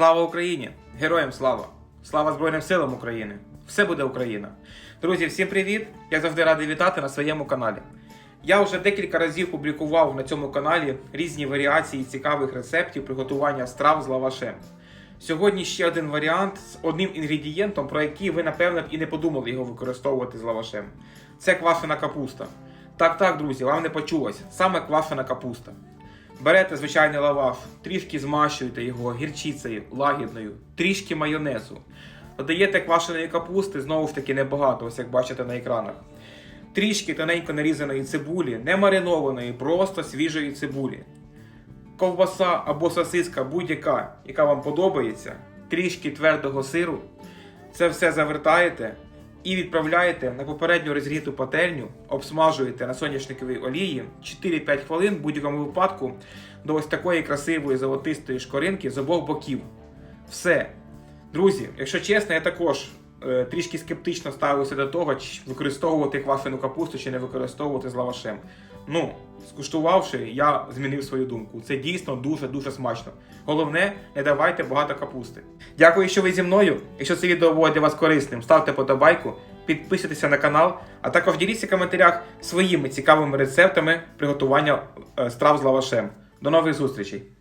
Слава Україні! Героям слава! Слава Збройним силам України! Все буде Україна! Друзі, всім привіт! Я завжди радий вітати на своєму каналі. Я вже декілька разів публікував на цьому каналі різні варіації цікавих рецептів приготування страв з лавашем. Сьогодні ще один варіант з одним інгредієнтом, про який ви, напевно, і не подумали його використовувати з лавашем. Це квашена капуста. Так, так, друзі, вам не почулось. Саме квашена капуста. Берете звичайний лаваш, трішки змащуєте його гірчицею лагідною, трішки майонезу. Додаєте квашеної капусти, знову ж таки небагато, ось як бачите на екранах. Трішки тоненько нарізаної цибулі, не маринованої, просто свіжої цибулі. Ковбаса або сосиска будь-яка, яка вам подобається, трішки твердого сиру. Це все завертаєте і відправляєте на попередньо розігріту пательню, обсмажуєте на соняшниковій олії 4-5 хвилин в будь-якому випадку до ось такої красивої золотистої шкоринки з обох боків. Все. Друзі, якщо чесно, я також е, трішки скептично ставився до того, чи використовувати квашену капусту чи не використовувати з лавашем. Ну, скуштувавши, я змінив свою думку. Це дійсно дуже-дуже смачно. Головне, не давайте багато капусти. Дякую, що ви зі мною. Якщо це відео було для вас корисним, ставте подобайку, підписуйтеся на канал, а також діліться в коментарях своїми цікавими рецептами приготування е, страв з лавашем. До нових зустрічей!